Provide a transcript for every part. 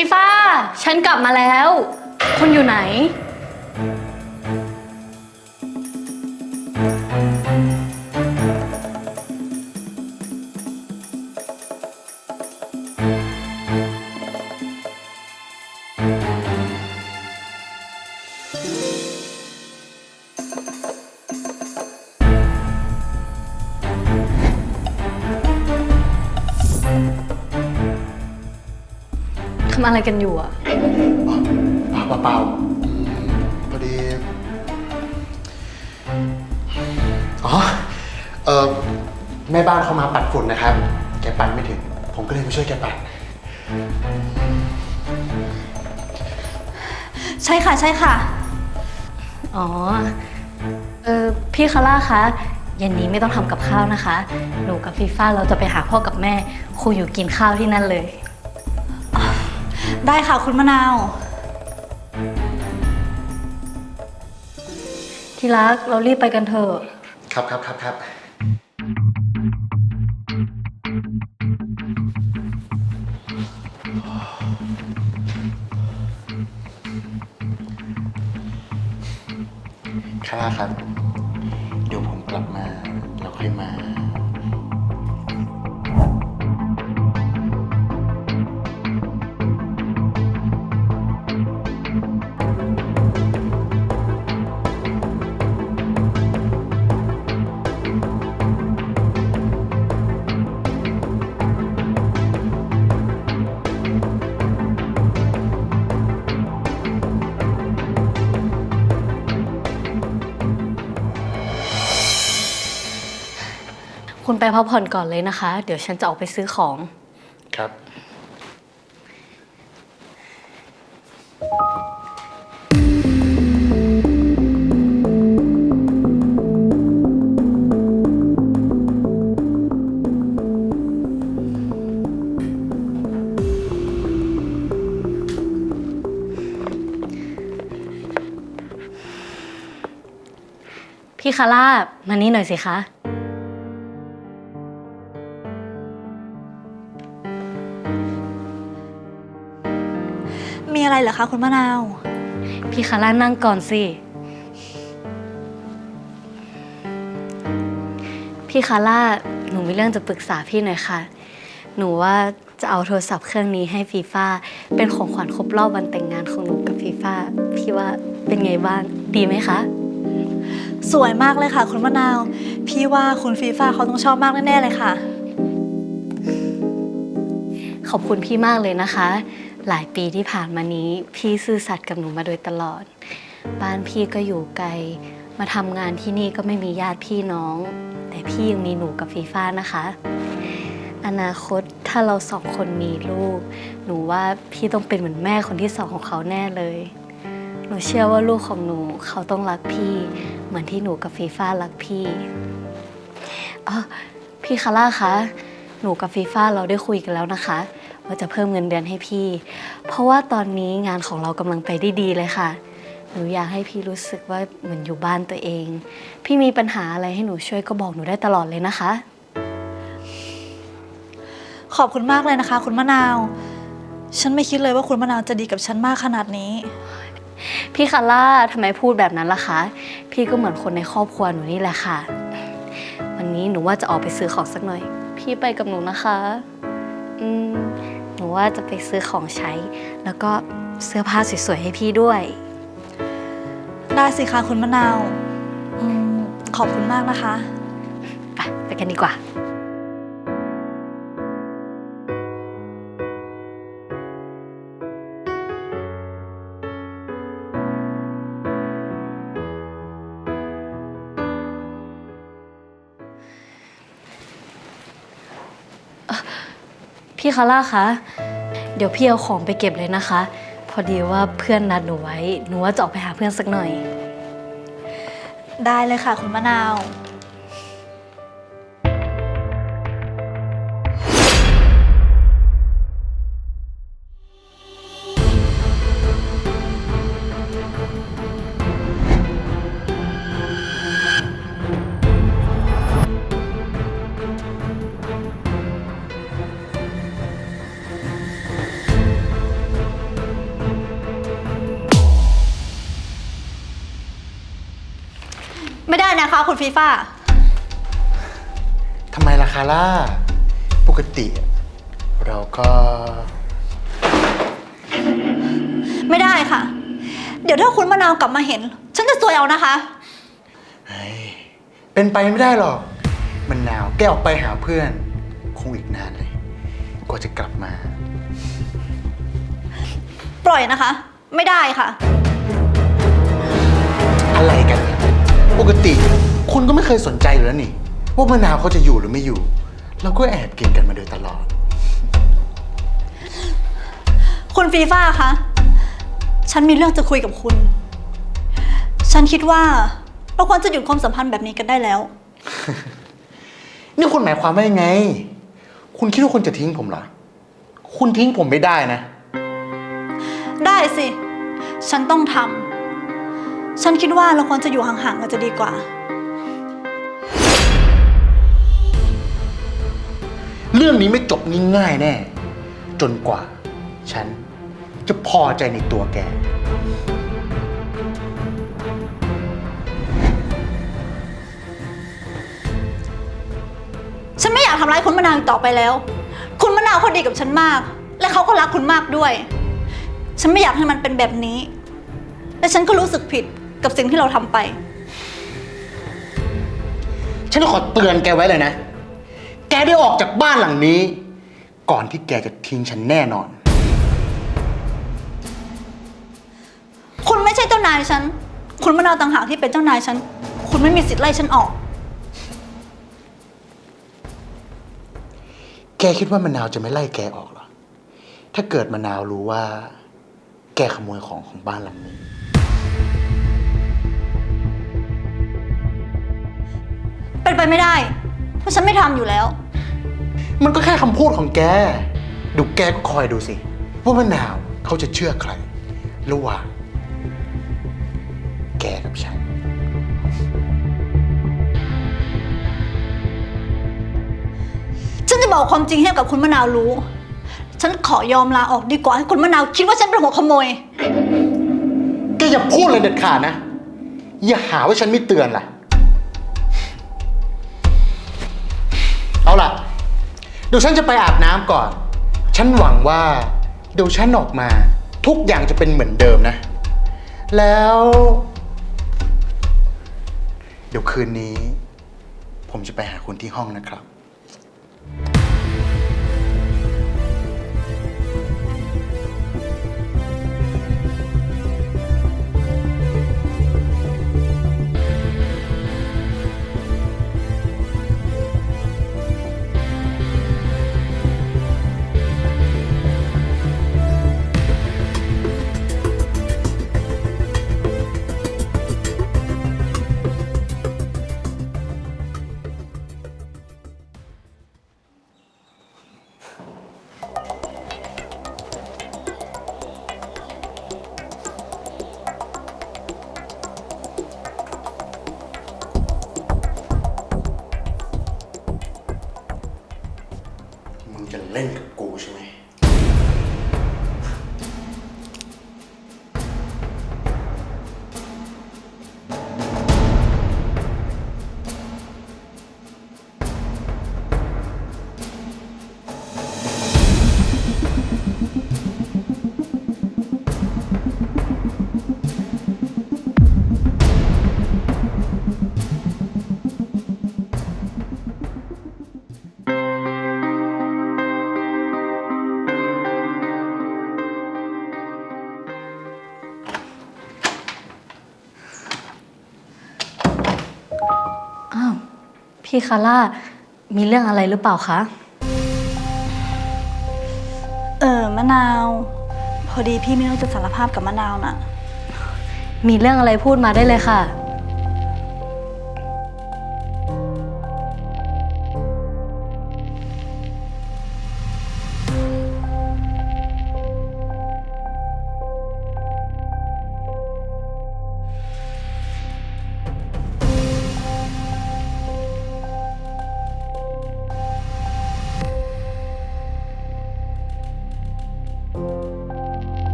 ฟีฟ่าฉันกลับมาแล้ว คุณอยู่ไหนำอะไรกันอยู่อะเปล่าเปล่าเปล่าอืมพอดี อ๋อ เออแม่บ้านเขามาปัดฝุ่นนะครับ แกปัดไม่ถึง ผมก็เลยมาช่วยแกปัด ใช่ค่ะใช่ค่ะ อ๋อ เออพี่คาร่าคะเย็นนี้ไม่ต้องทำกับข้าวนะคะ หนูกับฟีฟ่าเราจะไปหาพ่อกับแม่ครูอยู่กินข้าวที่นั่นเลย ได้ค่ะคุณมะนาว ที่รักเรารีบไปกันเถอะ ครับครับครับครับคาร่าครับ ไปพักผ่อนก่อนเลยนะคะ เดี๋ยวฉันจะออกไปซื้อของ ครับ พี่คาร่ามานี่หน่อยสิคะ เหรอคะคุณมะนาว พี่คาร่านั่งก่อนสิ พี่คาร่าหนูมีเรื่องจะปรึกษาพี่หน่อยค่ะ หนูว่าจะเอาโทรศัพท์เครื่องนี้ให้ฟีฟ่าเป็นของขวัญครบรอบวันแต่งงานของหนูกับฟีฟ่าพี่ว่าเป็นไงบ้างดีไหมคะ สวยมากเลยค่ะ คุณมะนาว พี่ว่าคุณฟีฟ่าเขาต้องชอบมากแน่ๆเลยค่ะ ขอบคุณพี่มากเลยนะคะ หลายปีที่ผ่านมานี้ พี่ซื่อสัตย์กับหนูมาโดยตลอด บ้านพี่ก็อยู่ไกล มาทำงานที่นี่ก็ไม่มีญาติพี่น้อง แต่พี่ยังมีหนูกับฟีฟ่านะคะ อนาคตถ้าเราสองคนมีลูก หนูว่าพี่ต้องเป็นเหมือนแม่คนที่สองของเขาแน่เลย หนูเชื่อว่าลูกของหนูเขาต้องรักพี่ เหมือนที่หนูกับฟีฟ่ารักพี่อ๋อพี่คาร่าคะหนูกับฟีฟ่าเราได้คุยกันแล้วนะคะ ว่าจะเพิ่มเงินเดือนให้พี่ เพราะว่าตอนนี้งานของเรากำลังไปได้ดีเลยค่ะ หนูอยากให้พี่รู้สึกว่าเหมือนอยู่บ้านตัวเอง พี่มีปัญหาอะไรให้หนูช่วยก็บอกหนูได้ตลอดเลยนะคะ ขอบคุณมากเลยนะคะ คุณมะนาว ฉันไม่คิดเลยว่าคุณมะนาวจะดีกับฉันมากขนาดนี้ พี่คาร่าทำไมพูดแบบนั้นล่ะคะ พี่ก็เหมือนคนในครอบครัวหนูนี่แหละค่ะ วันนี้หนูว่าจะออกไปซื้อของสักหน่อย พี่ไปกับหนูนะคะ อืมหนู ว่าจะไปซื้อของใช้ แล้วก็เสื้อผ้าสวยๆให้พี่ด้วย ได้สิคะคุณมะนาวอมขอบคุณมากนะคะ ไปไปกันดีกว่า พี่คาร่าคะ เดี๋ยวพี่เอาของไปเก็บเลยนะคะ พอดีว่าเพื่อนนัดหนูไว้ หนูว่าจะออกไปหาเพื่อนสักหน่อย ได้เลยค่ะ คุณมะนาว คะคุณฟีฟ่า ทำไมล่ะคาร่า ปกติ เราก็ ไม่ได้ค่ะ เดี๋ยวถ้าคุณมะนาวกลับมาเห็น ฉันจะซวยเอานะคะ เฮ้ย เป็นไปไม่ได้หรอก มันหนาวแกออกไปหาเพื่อน คงอีกนานเลย กว่าจะกลับมา ปล่อยนะคะ ไม่ได้ค่ะ อะไรกันเนี่ยปกติ คุณก็ไม่เคยสนใจอยู่แล้วนี่ ว่ามะนาวเขาจะอยู่หรือไม่อยู่ เราก็แอบกินกันมาโดยตลอด คุณฟีฟ่าคะ ฉันมีเรื่องจะคุยกับคุณ ฉันคิดว่าเราควรจะหยุดความสัมพันธ์แบบนี้กันได้แล้ว นี่คุณหมายความว่ายังไง คุณคิดว่าคุณจะทิ้งผมเหรอ คุณทิ้งผมไม่ได้นะ ได้สิ ฉันต้องทำ ฉันคิดว่าเราควรจะอยู่ห่างๆกันจะดีกว่า เรื่องนี้ไม่จบง่ายๆแน่ จนกว่า ฉันจะพอใจในตัวแก ฉันไม่อยากทำร้ายคุณมะนาวอีกต่อไปแล้ว คุณมะนาวเขาดีกับฉันมาก และเขาก็รักคุณมากด้วย ฉันไม่อยากให้มันเป็นแบบนี้ และฉันก็รู้สึกผิดกับสิ่งที่เราทำไป ฉันขอเตือนแกไว้เลยนะ แกได้ออกจากบ้านหลังนี้ ก่อนที่แกจะทิ้งฉันแน่นอน คุณไม่ใช่เจ้านายฉัน คุณมะนาวต่างหากที่เป็นเจ้านายฉัน คุณไม่มีสิทธิ์ไล่ฉันออก แกคิดว่ามะนาวจะไม่ไล่แกออกเหรอ ถ้าเกิดมะนาวรู้ว่า แกขโมยของของบ้านหลังนี้ เป็นไปไม่ได้ เพราะฉันไม่ทำอยู่แล้ว มันก็แค่คำพูดของแก ดูแกก็คอยดูสิ ว่ามะนาวเขาจะเชื่อใคร ระหว่างแกกับฉัน ฉันจะบอกความจริงให้กับคุณมะนาวรู้ ฉันขอยอมลาออกดีกว่าให้คุณมะนาวคิดว่าฉันเป็นหัวขโมย แกอย่าพูดเลยเด็ดขาดนะ อย่าหาว่าฉันไม่เตือนล่ะ เอาล่ะ เดี๋ยวฉันจะไปอาบน้ำก่อน ฉันหวังว่า เดี๋ยวฉันออกมา ทุกอย่างจะเป็นเหมือนเดิมนะ แล้ว เดี๋ยวคืนนี้ ผมจะไปหาคุณที่ห้องนะครับ อ้าว พี่คาร่า มีเรื่องอะไรหรือเปล่าคะ เออมะนาว พอดีพี่ไม่รู้จะสารภาพกับมะนาวน่ะ มีเรื่องอะไรพูดมาได้เลยค่ะ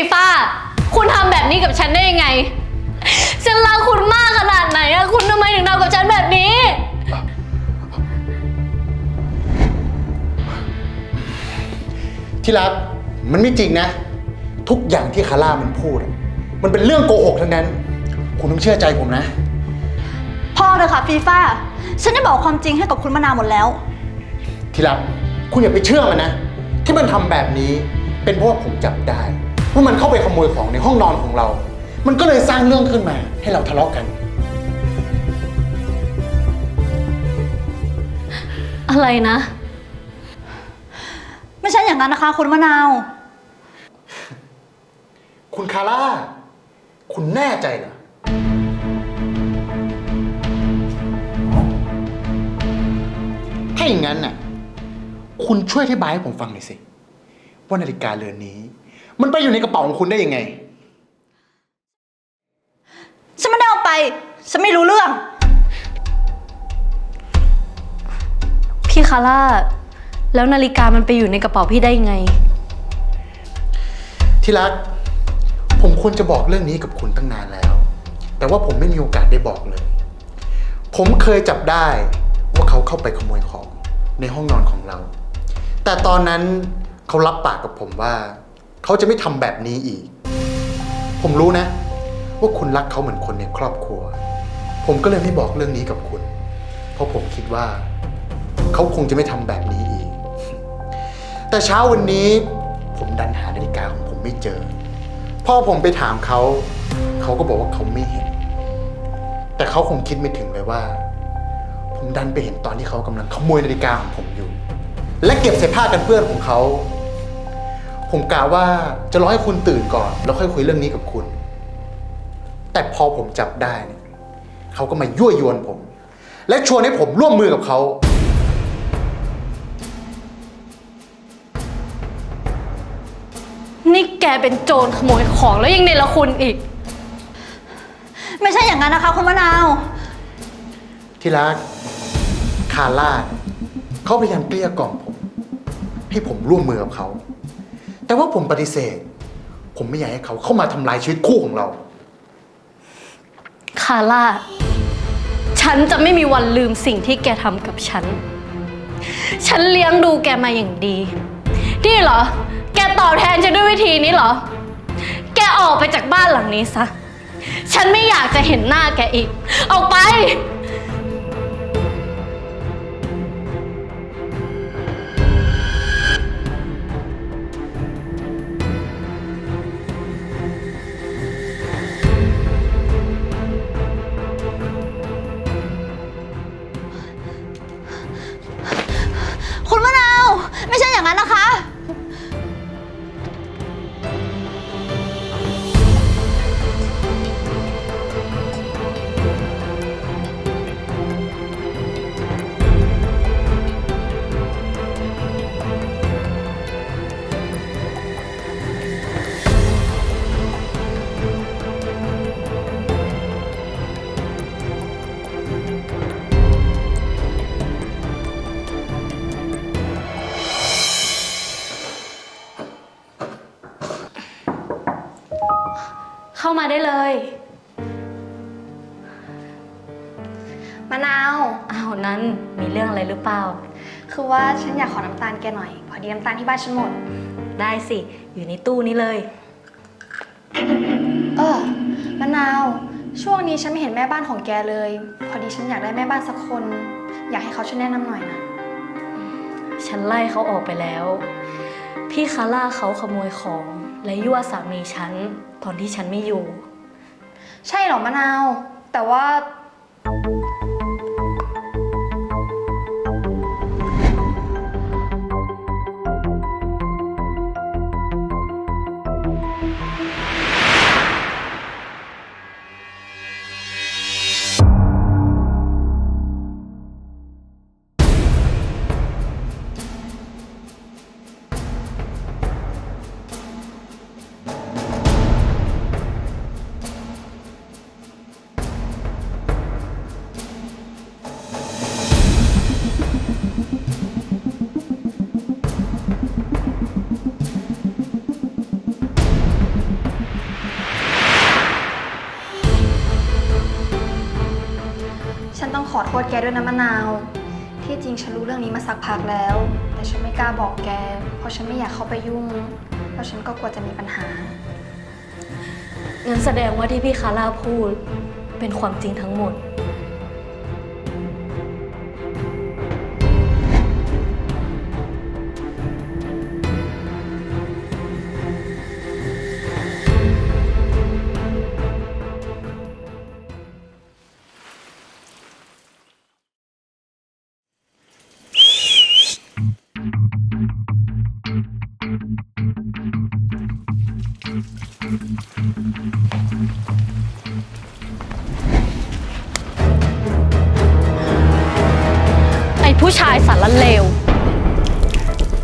ฟีฟ่าคุณทำแบบนี้กับฉันได้ยังไง ฉันรักคุณมากขนาดไหนอะคุณทำไมถึงทำกับฉันแบบนี้ ที่รักมันไม่จริงนะ ทุกอย่างที่คาร่ามันพูดอะมันเป็นเรื่องโกหกทั้งนั้น คุณต้องเชื่อใจผมนะ พ่อเถอะค่ะฟีฟ่าฉันได้บอกความจริงให้กับคุณมะนาวหมดแล้ว ที่รักคุณอย่าไปเชื่อมันนะ ที่มันทำแบบนี้เป็นเพราะว่าผมจับได้ ว่ามันเข้าไปขโมยของในห้องนอนของเรา มันก็เลยสร้างเรื่องขึ้นมา ให้เราทะเลาะกัน อะไรนะ ไม่ใช่อย่างนั้นนะคะ คุณมะนาว คุณคาร่า คุณแน่ใจเหรอ ถ้าอย่างนั้นน่ะ คุณช่วยอธิบายให้ผมฟังหน่อยสิ ว่านาฬิกาเรือนนี้ มันไปอยู่ในกระเป๋าของคุณได้ยังไง ฉันไม่ได้เอาไป ฉันไม่รู้เรื่อง พี่คาร่า แล้วนาฬิกามันไปอยู่ในกระเป๋าพี่ได้ยังไง ที่รัก ผมควรจะบอกเรื่องนี้กับคุณตั้งนานแล้ว แต่ว่าผมไม่มีโอกาสได้บอกเลย ผมเคยจับได้ว่าเขาเข้าไปขโมยของในห้องนอนของเรา แต่ตอนนั้นเขารับปากกับผมว่า เขาจะไม่ทำแบบนี้อีก ผมรู้นะ ว่าคุณรักเขาเหมือนคนในครอบครัว ผมก็เลยไม่บอกเรื่องนี้กับคุณ เพราะผมคิดว่า เขาคงจะไม่ทำแบบนี้อีก แต่เช้าวันนี้ผมดันหานาฬิกาของผมไม่เจอ พ่อผมไปถามเขา เขาก็บอกว่าเขาไม่เห็น แต่เขาคงคิดไม่ถึงเลยว่า ผมดันไปเห็นตอนที่เขากำลังขโมยนาฬิกาของผมอยู่ และเก็บใส่ผ้ากันเปื้อนของเขา ผมกะว่าจะรอให้คุณตื่นก่อน แล้วค่อยคุยเรื่องนี้กับคุณ แต่พอผมจับได้เนี่ยเขาก็มายั่วยวนผม และชวนให้ผมร่วมมือกับเขา นี่แกเป็นโจรขโมยของแล้วยังเนรคุณอีก ไม่ใช่อย่างนั้นนะคะคุณมะนาว ที่รัก คาร่าเขาพยายามเกลี้ยกล่อมผม ให้ผมร่วมมือกับเขา แต่ว่าผมปฏิเสธ ผมไม่อยากให้เขาเข้ามาทำลายชีวิตคู่ของเรา คาร่า ฉันจะไม่มีวันลืมสิ่งที่แกทำกับฉัน ฉันเลี้ยงดูแกมาอย่างดี นี่เหรอ แกตอบแทนฉันด้วยวิธีนี้เหรอ แกออกไปจากบ้านหลังนี้ซะ ฉันไม่อยากจะเห็นหน้าแกอีก ออกไป เข้ามาได้เลย มะนาวอ้าวนั้นมีเรื่องอะไรหรือเปล่า คือว่าฉันอยากขอน้ำตาลแกหน่อย พอดีน้ำตาลที่บ้านฉันหมด ได้สิ อยู่ในตู้นี้เลย เออมะนาว ช่วงนี้ฉันไม่เห็นแม่บ้านของแกเลย พอดีฉันอยากได้แม่บ้านสักคน อยากให้เขาช่วยแนะนำหน่อยนะ ฉันไล่เขาออกไปแล้ว พี่คาร่าเขาขโมยของ และยั่วสามีฉันตอนที่ฉันไม่อยู่ ใช่เหรอมะนาว แต่ว่า โทษแกด้วยนะมะนาว ที่จริงฉันรู้เรื่องนี้มาสักพักแล้ว แต่ฉันไม่กล้าบอกแก เพราะฉันไม่อยากเข้าไปยุ่ง เพราะฉันก็กลัวจะมีปัญหา งั้นแสดงว่าที่พี่คาร่าพูดเป็นความจริงทั้งหมด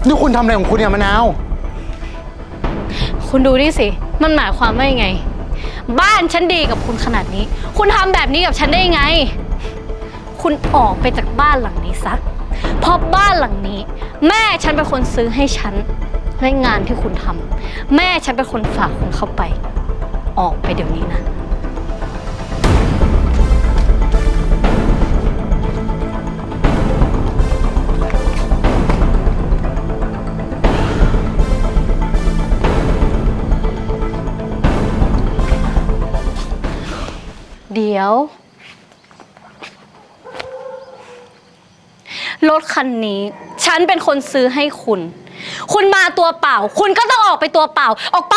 นี่คุณทำอะไรของคุณเนี่ยมะนาว คุณดูนี่สิ มันหมายความว่ายังไง บ้านฉันดีกับคุณขนาดนี้ คุณทำแบบนี้กับฉันได้ยังไง คุณออกไปจากบ้านหลังนี้ซะ เพราะบ้านหลังนี้ แม่ฉันเป็นคนซื้อให้ฉัน และงานที่คุณทำแม่ฉันเป็นคนฝากคุณเข้าไป ออกไปเดี๋ยวนี้นะ เดี๋ยว รถคันนี้ ฉันเป็นคนซื้อให้คุณ คุณมาตัวเปล่า คุณก็ต้องออกไปตัวเปล่า ออกไป